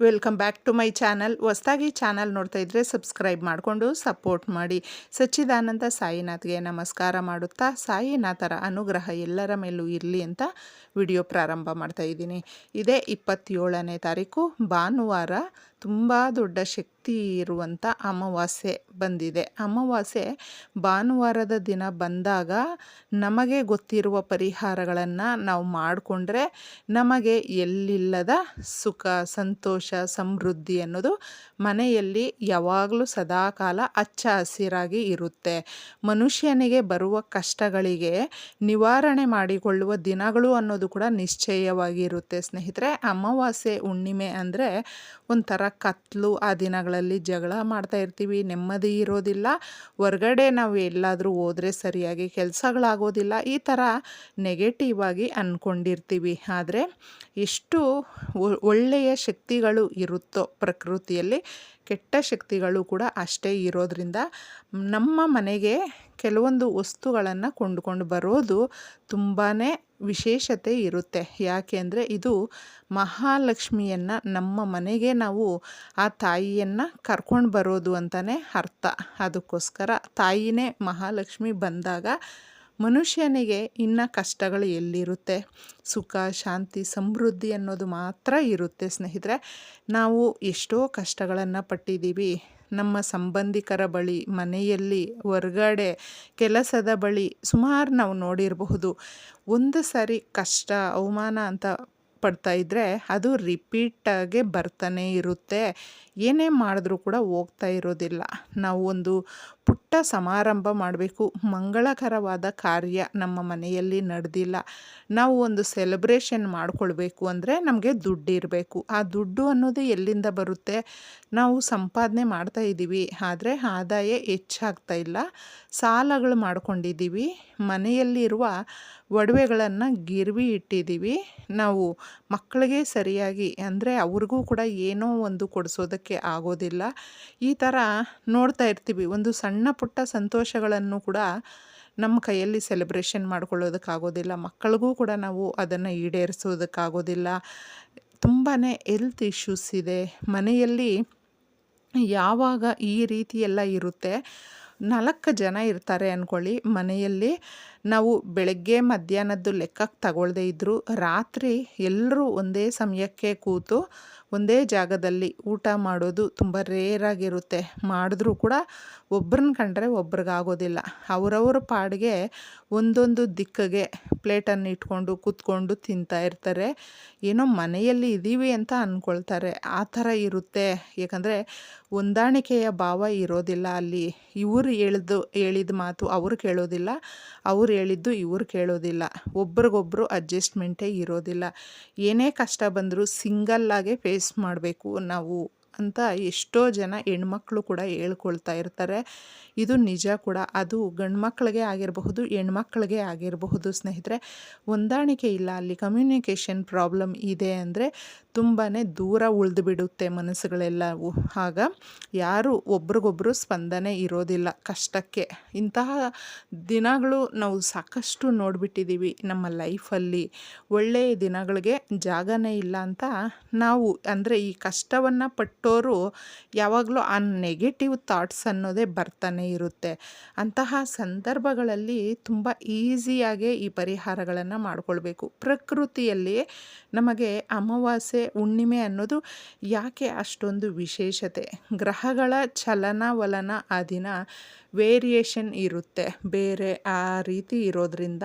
Welcome back to my channel ಹೊಸ್ದಾಗಿ channel ನೋಡ್ತಾ ಇದ್ದರೆ ಸಬ್ಸ್ಕ್ರೈಬ್ ಮಾಡಿಕೊಂಡು ಸಪೋರ್ಟ್ ಮಾಡಿ. ಸಚ್ಚಿದಾನಂದ ಸಾಯಿನಾಥ್ಗೆ ನಮಸ್ಕಾರ ಮಾಡುತ್ತಾ, ಸಾಯಿನಾಥರ ಅನುಗ್ರಹ ಎಲ್ಲರ ಮೇಲೂ ಇರಲಿ ಅಂತ ವಿಡಿಯೋ ಪ್ರಾರಂಭ ಮಾಡ್ತಾ ಇದ್ದೀನಿ. ಇದೇ ಇಪ್ಪತ್ತೇಳನೇ ತಾರೀಕು, ಭಾನುವಾರ. ತುಂಬ ದೊಡ್ಡ ಶಕ್ತಿ ಇರುವಂಥ ಅಮಾವಾಸ್ಯೆ ಬಂದಿದೆ. ಅಮಾವಾಸ್ಯೆ ಭಾನುವಾರದ ದಿನ ಬಂದಾಗ ನಮಗೆ ಗೊತ್ತಿರುವ ಪರಿಹಾರಗಳನ್ನು ನಾವು ಮಾಡಿಕೊಂಡ್ರೆ ನಮಗೆ ಎಲ್ಲಿಲ್ಲದ ಸುಖ, ಸಂತೋಷ, ಸಮೃದ್ಧಿ ಅನ್ನೋದು ಮನೆಯಲ್ಲಿ ಯಾವಾಗಲೂ ಸದಾಕಾಲ ಹಚ್ಚ ಹಸಿರಾಗಿ ಇರುತ್ತೆ. ಮನುಷ್ಯನಿಗೆ ಬರುವ ಕಷ್ಟಗಳಿಗೆ ನಿವಾರಣೆ ಮಾಡಿಕೊಳ್ಳುವ ದಿನಗಳು ಅನ್ನೋದು ಕೂಡ ನಿಶ್ಚಯವಾಗಿರುತ್ತೆ. ಸ್ನೇಹಿತರೆ, ಅಮಾವಾಸ್ಯೆ ಹುಣ್ಣಿಮೆ ಅಂದರೆ ಒಂಥರ ಕತ್ಲು ಆ ದಿನಗಳಲ್ಲಿ. ಜಗಳ ಮಾಡ್ತಾ ಇರ್ತೀವಿ, ನೆಮ್ಮದಿ ಇರೋದಿಲ್ಲ, ಹೊರ್ಗಡೆ ನಾವು ಎಲ್ಲಾದರೂ ಹೋದರೆ ಸರಿಯಾಗಿ ಕೆಲಸಗಳಾಗೋದಿಲ್ಲ, ಈ ಥರ ನೆಗೆಟಿವ್ ಆಗಿ ಅಂದ್ಕೊಂಡಿರ್ತೀವಿ ಆದರೆ ಎಷ್ಟು ಒಳ್ಳೆಯ ಶಕ್ತಿಗಳು ಇರುತ್ತೋ ಪ್ರಕೃತಿಯಲ್ಲಿ, ಕೆಟ್ಟ ಶಕ್ತಿಗಳು ಕೂಡ ಅಷ್ಟೇ ಇರೋದ್ರಿಂದ ನಮ್ಮ ಮನೆಗೆ ಕೆಲವೊಂದು ವಸ್ತುಗಳನ್ನು ಕೊಂಡುಕೊಂಡು ಬರೋದು ತುಂಬಾ ವಿಶೇಷತೆ ಇರುತ್ತೆ. ಯಾಕೆಂದರೆ ಇದು ಮಹಾಲಕ್ಷ್ಮಿಯನ್ನು ನಮ್ಮ ಮನೆಗೆ ನಾವು ಆ ತಾಯಿಯನ್ನು ಕರ್ಕೊಂಡು ಬರೋದು ಅಂತಲೇ ಅರ್ಥ. ಅದಕ್ಕೋಸ್ಕರ ತಾಯಿನೇ ಮಹಾಲಕ್ಷ್ಮಿ ಬಂದಾಗ ಮನುಷ್ಯನಿಗೆ ಇನ್ನು ಕಷ್ಟಗಳು ಎಲ್ಲಿರುತ್ತೆ? ಸುಖ, ಶಾಂತಿ, ಸಮೃದ್ಧಿ ಅನ್ನೋದು ಮಾತ್ರ ಇರುತ್ತೆ ಸ್ನೇಹಿತರೆ. ನಾವು ಎಷ್ಟೋ ಕಷ್ಟಗಳನ್ನು ಪಟ್ಟಿದ್ದೀವಿ. ನಮ್ಮ ಸಂಬಂಧಿಕರ ಬಳಿ, ಮನೆಯಲ್ಲಿ, ಹೊರ್ಗಡೆ, ಕೆಲಸದ ಬಳಿ ಸುಮಾರು ನಾವು ನೋಡಿರಬಹುದು. ಒಂದು ಸಾರಿ ಕಷ್ಟ, ಅವಮಾನ ಅಂತ ಪಡ್ತಾ ಇದ್ದರೆ ಅದು ರಿಪೀಟಾಗೆ ಬರ್ತಾನೆ ಇರುತ್ತೆ. ಏನೇ ಮಾಡಿದ್ರೂ ಕೂಡ ಹೋಗ್ತಾ ಇರೋದಿಲ್ಲ. ನಾವು ಒಂದು ಪುಟ್ಟ ಸಮಾರಂಭ ಮಾಡಬೇಕು. ಮಂಗಳಕರವಾದ ಕಾರ್ಯ ನಮ್ಮ ಮನೆಯಲ್ಲಿ ನಡೆದಿಲ್ಲ. ನಾವು ಒಂದು ಸೆಲೆಬ್ರೇಷನ್ ಮಾಡಿಕೊಳ್ಬೇಕು ಅಂದರೆ ನಮಗೆ ದುಡ್ಡಿರಬೇಕು ಆ ದುಡ್ಡು ಅನ್ನೋದು ಎಲ್ಲಿಂದ ಬರುತ್ತೆ? ನಾವು ಸಂಪಾದನೆ ಮಾಡ್ತಾ ಇದ್ದೀವಿ. ಆದರೆ ಆದಾಯ ಹೆಚ್ಚಾಗ್ತಾ ಇಲ್ಲ. ಸಾಲಗಳು ಮಾಡ್ಕೊಂಡಿದ್ದೀವಿ. ಮನೆಯಲ್ಲಿರುವ ಒಡವೆಗಳನ್ನು ಗಿರ್ವಿ ಇಟ್ಟಿದ್ದೀವಿ. ನಾವು ಮಕ್ಕಳಿಗೆ ಸರಿಯಾಗಿ ಅಂದರೆ ಅವ್ರಿಗೂ ಕೂಡ ಏನೋ ಒಂದು ಕೊಡಿಸೋದಕ್ಕೆ ಆಗೋದಿಲ್ಲ. ಈ ಥರ ನೋಡ್ತಾ ಇರ್ತೀವಿ. ಒಂದು ಸಣ್ಣ ಪುಟ್ಟ ಸಂತೋಷಗಳನ್ನು ಕೂಡ ನಮ್ಮ ಕೈಯಲ್ಲಿ ಸೆಲೆಬ್ರೇಷನ್ ಮಾಡ್ಕೊಳ್ಳೋದಕ್ಕಾಗೋದಿಲ್ಲ. ಮಕ್ಕಳಿಗೂ ಕೂಡ ನಾವು ಅದನ್ನು ಈಡೇರಿಸೋದಕ್ಕಾಗೋದಿಲ್ಲ. ತುಂಬಾ ಎಲ್ತ್ ಇಶ್ಯೂಸ್ ಇದೆ. ಮನೆಯಲ್ಲಿ ಯಾವಾಗ ಈ ರೀತಿ ಎಲ್ಲ ಇರುತ್ತೆ, ನಾಲ್ಕು ಜನ ಇರ್ತಾರೆ ಅಂದ್ಕೊಳ್ಳಿ ಮನೆಯಲ್ಲಿ ನಾವು ಬೆಳಗ್ಗೆ ಮಧ್ಯಾಹ್ನದ್ದು ಲೆಕ್ಕಕ್ಕೆ ತಗೊಳ್ಳದೇ ಇದ್ದರೂ ರಾತ್ರಿ ಎಲ್ಲರೂ ಒಂದೇ ಸಮಯಕ್ಕೆ ಕೂತು ಒಂದೇ ಜಾಗದಲ್ಲಿ ಊಟ ಮಾಡೋದು ತುಂಬ ರೇರಾಗಿರುತ್ತೆ ಮಾಡಿದ್ರೂ ಕೂಡ ಒಬ್ರನ್ನ ಕಂಡ್ರೆ ಒಬ್ರಿಗಾಗೋದಿಲ್ಲ. ಅವರವ್ರ ಪಾಡಿಗೆ ಒಂದೊಂದು ದಿಕ್ಕಿಗೆ ಪ್ಲೇಟನ್ನು ಇಟ್ಕೊಂಡು ಕೂತ್ಕೊಂಡು ತಿಂತಾ ಇರ್ತಾರೆ. ಏನೋ ಮನೆಯಲ್ಲಿ ಇದ್ದೀವಿ ಅಂತ ಅಂದ್ಕೊಳ್ತಾರೆ ಆ ಥರ ಇರುತ್ತೆ. ಯಾಕಂದರೆ ಹೊಂದಾಣಿಕೆಯ ಭಾವ ಇರೋದಿಲ್ಲ ಅಲ್ಲಿ. ಇವರು ಹೇಳಿದ್ದು, ಹೇಳಿದ ಮಾತು ಅವರು ಕೇಳೋದಿಲ್ಲ. ಅವ್ರು ಹೇಳಿದ್ದು ಇವ್ರು ಕೇಳೋದಿಲ್ಲ. ಒಬ್ರಿಗೊಬ್ರು ಅಡ್ಜಸ್ಟ್ಮೆಂಟೇ ಇರೋದಿಲ್ಲ. ಏನೇ ಕಷ್ಟ ಬಂದರೂ ಸಿಂಗಲ್ಲಾಗೆ ಫೇಸ್ ಮಾಡಬೇಕು ನಾವು. ಅಂತ ಎಷ್ಟೋ ಜನ ಹೆಣ್ಮಕ್ಳು ಕೂಡ ಹೇಳ್ಕೊಳ್ತಾ ಇರ್ತಾರೆ. ಇದು ನಿಜ ಕೂಡ. ಅದು ಗಂಡ್ಮಕ್ಳಿಗೆ ಆಗಿರಬಹುದು, ಹೆಣ್ಮಕ್ಳಿಗೆ ಆಗಿರಬಹುದು ಸ್ನೇಹಿತರೆ. ಹೊಂದಾಣಿಕೆ ಇಲ್ಲ ಅಲ್ಲಿ ಕಮ್ಯುನಿಕೇಷನ್ ಪ್ರಾಬ್ಲಮ್ ಇದೆ ಅಂದರೆ ತುಂಬಾ ದೂರ ಉಳಿದು ಬಿಡುತ್ತೆ ಮನಸ್ಸುಗಳೆಲ್ಲವೂ. ಆಗ ಯಾರು ಒಬ್ರಿಗೊಬ್ರು ಸ್ಪಂದನೆ ಇರೋದಿಲ್ಲ ಕಷ್ಟಕ್ಕೆ. ಇಂತಹ ದಿನಗಳು ನಾವು ಸಾಕಷ್ಟು ನೋಡಿಬಿಟ್ಟಿದ್ದೀವಿ ನಮ್ಮ ಲೈಫಲ್ಲಿ. ಒಳ್ಳೆಯ ದಿನಗಳಿಗೆ ಜಾಗನೇ ಇಲ್ಲ ಅಂತ ನಾವು ಅಂದರೆ ಈ ಕಷ್ಟವನ್ನು ಪಟ್ಟೋರು ಯಾವಾಗಲೂ ಆ ನೆಗೆಟಿವ್ ಥಾಟ್ಸ್ ಅನ್ನೋದೇ ಬರ್ತಾನೆ ಇರುತ್ತೆ. ಅಂತಹ ಸಂದರ್ಭಗಳಲ್ಲಿ ತುಂಬ ಈಸಿಯಾಗೆ ಈ ಪರಿಹಾರಗಳನ್ನು ಮಾಡಿಕೊಳ್ಬೇಕು. ಪ್ರಕೃತಿಯಲ್ಲಿ ನಮಗೆ ಅಮಾವಾಸ್ಯೆ, ಹುಣ್ಣಿಮೆ ಅನ್ನೋದು ಯಾಕೆ ಅಷ್ಟೊಂದು ವಿಶೇಷತೆ? ಗ್ರಹಗಳ ಚಲನವಲನ ಆ ದಿನ ವೇರಿಯೇಷನ್ ಇರುತ್ತೆ. ಬೇರೆ ಆ ರೀತಿ ಇರೋದರಿಂದ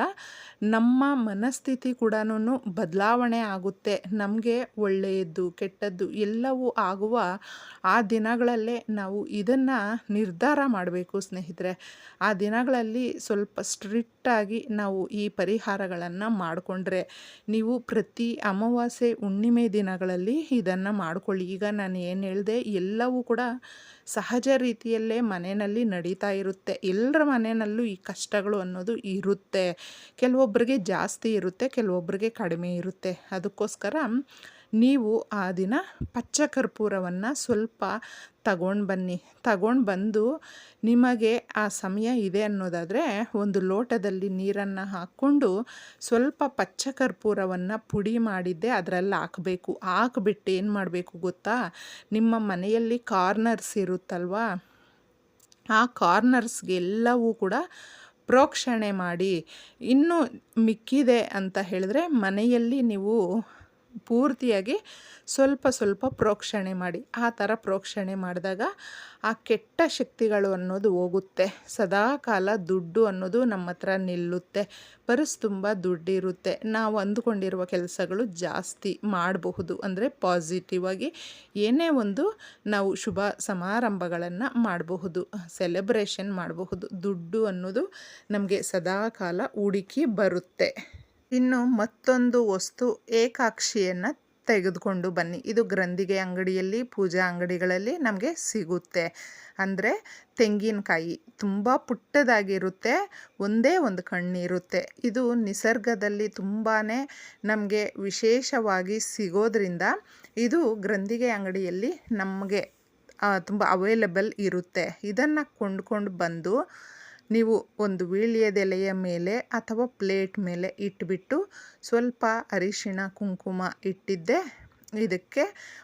ನಮ್ಮ ಮನಸ್ಥಿತಿ ಕೂಡ ಬದಲಾವಣೆ ಆಗುತ್ತೆ. ನಮಗೆ ಒಳ್ಳೆಯದ್ದು, ಕೆಟ್ಟದ್ದು ಎಲ್ಲವೂ ಆಗುವ ಆ ದಿನಗಳಲ್ಲೇ ನಾವು ಇದನ್ನು ನಿರ್ಧಾರ ಮಾಡಬೇಕು ಸ್ನೇಹಿತರೆ. ಆ ದಿನಗಳಲ್ಲಿ ಸ್ವಲ್ಪ ಸ್ಟ್ರಿಕ್ಟಾಗಿ ನಾವು ಈ ಪರಿಹಾರಗಳನ್ನು ಮಾಡಿಕೊಂಡ್ರೆ ನೀವು ಪ್ರತಿ ಅಮಾವಾಸ್ಯೆ ಹುಣ್ಣಿಮೆ ದಿನಗಳಲ್ಲಿ ಇದನ್ನು ಮಾಡಿಕೊಳ್ಳಿ. ಈಗ ನಾನು ಏನು ಹೇಳಿದೆ ಎಲ್ಲವೂ ಕೂಡ ಸಹಜ ರೀತಿಯಲ್ಲೇ ಮನೆಯಲ್ಲಿ ನಡೀತಾ ಇರುತ್ತೆ. ಎಲ್ಲರ ಮನೆಯಲ್ಲೂ ಈ ಕಷ್ಟಗಳು ಅನ್ನೋದು ಇರುತ್ತೆ. ಕೆಲವೊಬ್ಬರಿಗೆ ಜಾಸ್ತಿ ಇರುತ್ತೆ ಕೆಲವೊಬ್ಬರಿಗೆ ಕಡಿಮೆ ಇರುತ್ತೆ. ಅದಕ್ಕೋಸ್ಕರ ನೀವು ಆ ದಿನ ಪಚ್ಚ ಕರ್ಪೂರವನ್ನು ಸ್ವಲ್ಪ ತಗೊಂಡು ಬನ್ನಿ. ತಗೊಂಡು ಬಂದು ನಿಮಗೆ ಆ ಸಮಯ ಇದೆ ಅನ್ನೋದಾದರೆ ಒಂದು ಲೋಟದಲ್ಲಿ ನೀರನ್ನು ಹಾಕ್ಕೊಂಡು ಸ್ವಲ್ಪ ಪಚ್ಚ ಕರ್ಪೂರವನ್ನು ಪುಡಿ ಮಾಡಿದ್ದೆ ಅದರಲ್ಲಿ ಹಾಕಬೇಕು. ಹಾಕ್ಬಿಟ್ಟು ಏನು ಮಾಡಬೇಕು ಗೊತ್ತಾ? ನಿಮ್ಮ ಮನೆಯಲ್ಲಿ ಕಾರ್ನರ್ಸ್ ಇರುತ್ತಲ್ವಾ? ಆ ಕಾರ್ನರ್ಸ್ಗೆಲ್ಲವೂ ಕೂಡ ಪ್ರೋಕ್ಷಣೆ ಮಾಡಿ. ಇನ್ನು ಮಿಕ್ಕಿದೆ ಅಂತ ಹೇಳಿದ್ರೆ ಮನೆಯಲ್ಲಿ ನೀವು ಪೂರ್ತಿಯಾಗಿ ಸ್ವಲ್ಪ ಸ್ವಲ್ಪ ಪ್ರೋಕ್ಷಣೆ ಮಾಡಿ, ಆ ಥರ ಪ್ರೋಕ್ಷಣೆ ಮಾಡಿದಾಗ ಆ ಕೆಟ್ಟ ಶಕ್ತಿಗಳು ಅನ್ನೋದು ಹೋಗುತ್ತೆ. ಸದಾ ಕಾಲ ದುಡ್ಡು ಅನ್ನೋದು ನಮ್ಮ ಹತ್ರ ನಿಲ್ಲುತ್ತೆ. ಪರ್ಸ್ ತುಂಬ ದುಡ್ಡಿರುತ್ತೆ. ನಾವು ಅಂದುಕೊಂಡಿರುವ ಕೆಲಸಗಳು ಜಾಸ್ತಿ ಮಾಡಬಹುದು. ಅಂದರೆ ಪಾಸಿಟಿವ್ ಆಗಿ ಏನೇ ಒಂದು ನಾವು ಶುಭ ಸಮಾರಂಭಗಳನ್ನು ಮಾಡಬಹುದು ಸೆಲೆಬ್ರೇಷನ್ ಮಾಡಬಹುದು. ದುಡ್ಡು ಅನ್ನೋದು ನಮಗೆ ಸದಾ ಕಾಲ ಹುಡುಕಿ ಬರುತ್ತೆ. ಇನ್ನು ಮತ್ತೊಂದು ವಸ್ತು ಏಕಾಕ್ಷಿಯನ್ನು ತೆಗೆದುಕೊಂಡು ಬನ್ನಿ. ಇದು ಗ್ರಂಥಿಗೆ ಅಂಗಡಿಯಲ್ಲಿ, ಪೂಜಾ ಅಂಗಡಿಗಳಲ್ಲಿ ನಮಗೆ ಸಿಗುತ್ತೆ. ಅಂದರೆ ತೆಂಗಿನಕಾಯಿ ತುಂಬ ಪುಟ್ಟದಾಗಿರುತ್ತೆ, ಒಂದೇ ಒಂದು ಕಣ್ಣಿರುತ್ತೆ. ಇದು ನಿಸರ್ಗದಲ್ಲಿ ತುಂಬಾ ನಮಗೆ ವಿಶೇಷವಾಗಿ ಸಿಗೋದ್ರಿಂದ ಇದು ಗ್ರಂಥಿಗೆ ಅಂಗಡಿಯಲ್ಲಿ ನಮಗೆ ತುಂಬ ಅವೈಲಬಲ್ ಇರುತ್ತೆ. ಇದನ್ನು ಕೊಂಡ್ಕೊಂಡು ಬಂದು ನೀವು ಒಂದು ವೀಳ್ಯದೆಲೆಯ ಮೇಲೆ ಅಥವಾ ಪ್ಲೇಟ್ ಮೇಲೆ ಇಟ್ಬಿಟ್ಟು ಸ್ವಲ್ಪ ಅರಿಶಿಣ, ಕುಂಕುಮ ಇಟ್ಟಿದ್ದೆ. ಇದಕ್ಕೆ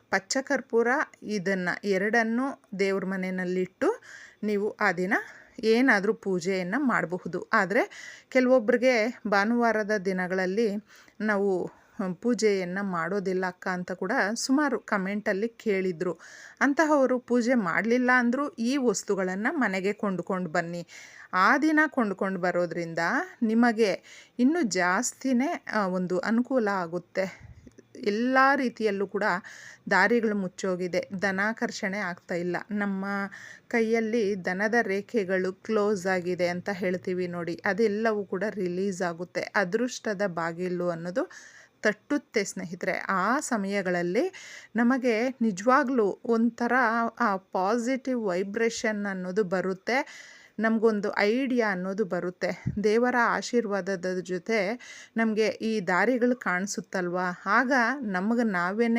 ಪಚ್ಚ ಕರ್ಪೂರ ಇದನ್ನು ಎರಡನ್ನು ದೇವ್ರ ಮನೆಯಲ್ಲಿಟ್ಟು ನೀವು ಆ ದಿನ ಏನಾದರೂ ಪೂಜೆಯನ್ನು ಮಾಡಬಹುದು. ಆದರೆ ಕೆಲವೊಬ್ಬರಿಗೆ ಭಾನುವಾರದ ದಿನಗಳಲ್ಲಿ ನಾವು ಪೂಜೆಯನ್ನು ಮಾಡೋದಿಲ್ಲ ಅಕ್ಕ ಅಂತ ಕೂಡ ಸುಮಾರು ಕಮೆಂಟಲ್ಲಿ ಕೇಳಿದರು. ಅಂತಹವರು ಪೂಜೆ ಮಾಡಲಿಲ್ಲ ಅಂದರೂ ಈ ವಸ್ತುಗಳನ್ನು ಮನೆಗೆ ಕೊಂಡುಕೊಂಡು ಬನ್ನಿ. ಆ ದಿನ ಕೊಂಡುಕೊಂಡು ಬರೋದ್ರಿಂದ ನಿಮಗೆ ಇನ್ನೂ ಜಾಸ್ತಿನೇ ಒಂದು ಅನುಕೂಲ ಆಗುತ್ತೆ. ಎಲ್ಲ ರೀತಿಯಲ್ಲೂ ಕೂಡ ದಾರಿಗಳು ಮುಚ್ಚೋಗಿದೆ. ಧನಾಕರ್ಷಣೆ ಆಗ್ತಾ ಇಲ್ಲ. ನಮ್ಮ ಕೈಯಲ್ಲಿ ದನದ ರೇಖೆಗಳು ಕ್ಲೋಸ್ ಆಗಿದೆ ಅಂತ ಹೇಳ್ತೀವಿ ನೋಡಿ. ಅದೆಲ್ಲವೂ ಕೂಡ ರಿಲೀಸ್ ಆಗುತ್ತೆ. ಅದೃಷ್ಟದ ಬಾಗಿಲು ಅನ್ನೋದು ತಟ್ಟುತ್ತೆ ಸ್ನೇಹಿತರೆ, ಆ ಸಮಯಗಳಲ್ಲಿ ನಮಗೆ ನಿಜವಾಗ್ಲೂ ಒಂಥರ ಆ ಪಾಸಿಟಿವ್ ವೈಬ್ರೇಷನ್ ಅನ್ನೋದು ಬರುತ್ತೆ, ನಮಗೊಂದು ಐಡಿಯಾ ಅನ್ನೋದು ಬರುತ್ತೆ. ದೇವರ ಆಶೀರ್ವಾದದ ಜೊತೆ ನಮಗೆ ಈ ದಾರಿಗಳು ಕಾಣಿಸುತ್ತಲ್ವಾ? ಆಗ ನಮಗೆ ನಾವೇ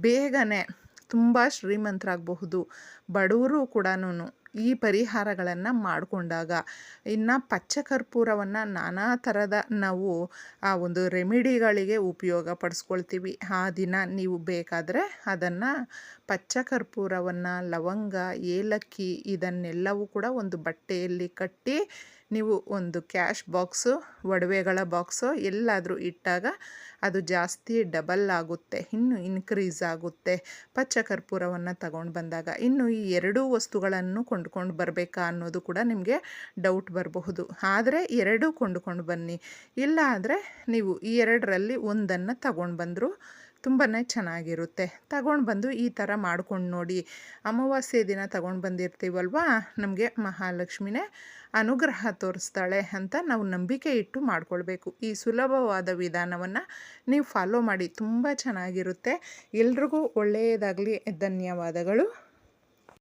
ಬೇಗನೆ ತುಂಬ ಶ್ರೀಮಂತರಾಗಬಹುದು. ಬಡವರು ಕೂಡ ಈ ಪರಿಹಾರಗಳನ್ನು ಮಾಡಿಕೊಂಡಾಗ ಇನ್ನು ಪಚ್ಚ ಕರ್ಪೂರವನ್ನು ನಾನಾ ಥರದ ನಾವು ಆ ಒಂದು ರೆಮಿಡಿಗಳಿಗೆ ಉಪಯೋಗ ಪಡಿಸ್ಕೊಳ್ತೀವಿ ಆ ದಿನ ನೀವು ಬೇಕಾದರೆ ಅದನ್ನು ಪಚ್ಚ ಕರ್ಪೂರವನ್ನು ಲವಂಗ, ಏಲಕ್ಕಿ ಇದನ್ನೆಲ್ಲವೂ ಕೂಡ ಒಂದು ಬಟ್ಟೆಯಲ್ಲಿ ಕಟ್ಟಿ ನೀವು ಒಂದು ಕ್ಯಾಶ್ ಬಾಕ್ಸು, ಒಡವೆಗಳ ಬಾಕ್ಸು ಎಲ್ಲಾದರೂ ಇಟ್ಟಾಗ ಅದು ಜಾಸ್ತಿ ಡಬಲ್ ಆಗುತ್ತೆ, ಇನ್ನು ಇನ್ಕ್ರೀಸ್ ಆಗುತ್ತೆ. ಪಚ್ಚ ಕರ್ಪೂರವನ್ನು ತಗೊಂಡು ಬಂದಾಗ ಇನ್ನು ಈ ಎರಡೂ ವಸ್ತುಗಳನ್ನು ಕೊಂಡ್ಕೊಂಡು ಬರಬೇಕಾ ಅನ್ನೋದು ಕೂಡ ನಿಮಗೆ ಡೌಟ್ ಬರಬಹುದು. ಆದರೆ ಎರಡೂ ಕೊಂಡ್ಕೊಂಡು ಬನ್ನಿ. ಇಲ್ಲ ಆದರೆ ನೀವು ಈ ಎರಡರಲ್ಲಿ ಒಂದನ್ನು ತಗೊಂಡು ಬಂದರೂ ತುಂಬಾ ಚೆನ್ನಾಗಿರುತ್ತೆ. ತಗೊಂಡು ಬಂದು ಈ ಥರ ಮಾಡ್ಕೊಂಡು ನೋಡಿ. ಅಮಾವಾಸ್ಯೆ ದಿನ ತಗೊಂಡು ಬಂದಿರ್ತೀವಲ್ವಾ? ನಮಗೆ ಮಹಾಲಕ್ಷ್ಮಿನೇ ಅನುಗ್ರಹ ತೋರಿಸ್ತಾಳೆ ಅಂತ ನಾವು ನಂಬಿಕೆ ಇಟ್ಟು ಮಾಡ್ಕೊಳ್ಬೇಕು. ಈ ಸುಲಭವಾದ ವಿಧಾನವನ್ನು ನೀವು ಫಾಲೋ ಮಾಡಿ. ತುಂಬ ಚೆನ್ನಾಗಿರುತ್ತೆ. ಎಲ್ರಿಗೂ ಒಳ್ಳೆಯದಾಗಲಿ. ಧನ್ಯವಾದಗಳು.